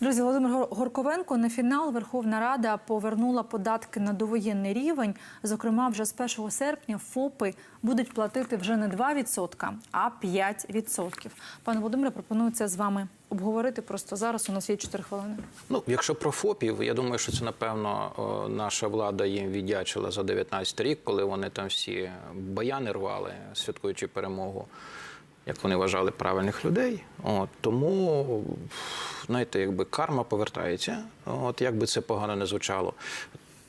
Друзі, Володимир Гор- Горковенко на фінал Верховна Рада повернула податки на довоєнний рівень. Зокрема, вже з 1 серпня ФОПи будуть платити вже не 2%, а 5%. Пане Володимире, пропоную це з вами обговорити. Просто зараз у нас є 4 хвилини. Ну, якщо про ФОПів, я думаю, що це напевно наша влада їм віддячила за 19 рік, коли вони там всі баяни рвали, святкуючи перемогу, як вони вважали правильних людей. От тому, знаєте, якби карма повертається, от як би це погано не звучало.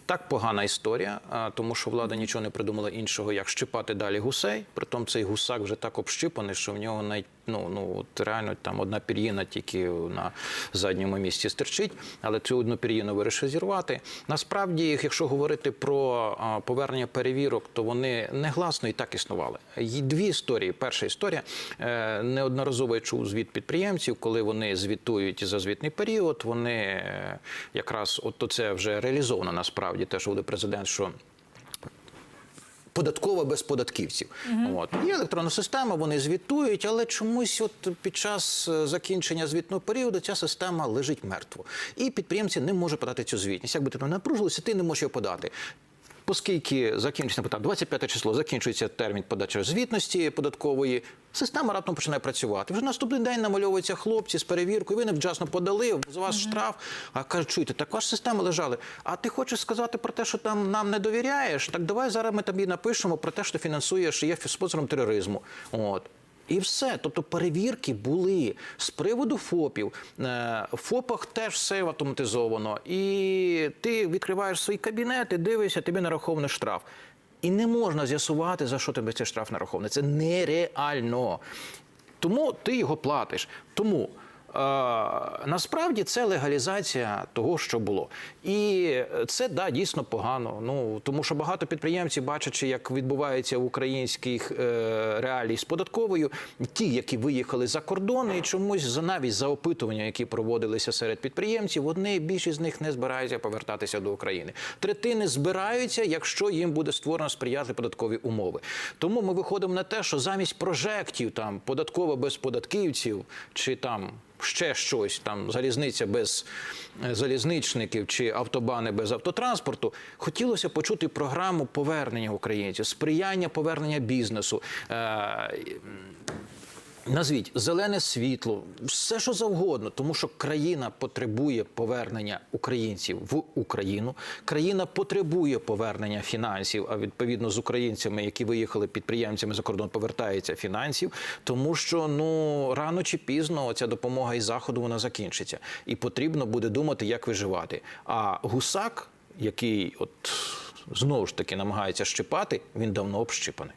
Так погана історія, тому що влада нічого не придумала іншого, як щипати далі гусей. Притом цей гусак вже так общипаний, що в нього навіть ну, ну от реально там одна пір'їна тільки на задньому місці стирчить, але цю одну пір'їну вирішив зірвати. Насправді, якщо говорити про повернення перевірок, то вони негласно і так існували. Є дві історії. Перша історія е, неодноразово я чув звіт підприємців, коли вони звітують за звітний період. Вони е, якраз от то це вже реалізовано насправді те, що буде президент, що Податкова без податківців. От є електронна система, вони звітують, але чомусь, от під час е, закінчення звітного періоду, ця система лежить мертво. І підприємці не можуть подати цю звітність. Якби ти там не напружилися, ти не можеш його подати. Оскільки закінчиться наприклад, 25 число, закінчується термін подачі звітності податкової, система раптом починає працювати. Вже наступний день намальовуються хлопці з перевіркою. Ви невчасно подали, з вас штраф. А кажуть, чуєте, так ваші системи лежали. А ти хочеш сказати про те, що там нам не довіряєш? Так давай зараз ми тобі напишемо про те, що ти фінансуєш і є спонсором тероризму. От. І все. Тобто перевірки були з приводу ФОПів. Е, В ФОПах теж все автоматизовано. І ти відкриваєш свій кабінет і дивишся, тобі нарахований штраф. І не можна з'ясувати, за що тебе цей штраф нарахований. Це нереально. Тому ти його платиш. Тому насправді це легалізація того, що було. І це да, дійсно погано. Ну тому що багато підприємців, бачачи, як відбувається в українських е, реалій з податковою, ті, які виїхали за кордон, і чомусь за навіть за опитування, які проводилися серед підприємців, вони більшість з них не збираються повертатися до України. Третини збираються, якщо їм буде створено сприятливі податкові умови. Тому ми виходимо на те, що замість прожектів там податково без податківців чи там ще щось, там залізниця без е, залізничників чи автобани без автотранспорту, хотілося почути програму повернення українців, сприяння повернення бізнесу. Назвіть зелене світло, все що завгодно, тому що країна потребує повернення українців в Україну. Країна потребує повернення фінансів. А відповідно з українцями, які виїхали підприємцями за кордон, повертається фінансів, тому що ну рано чи пізно ця допомога із заходу вона закінчиться, і потрібно буде думати, як виживати. А гусак, який от знову ж таки намагається щипати, він давно общипаний.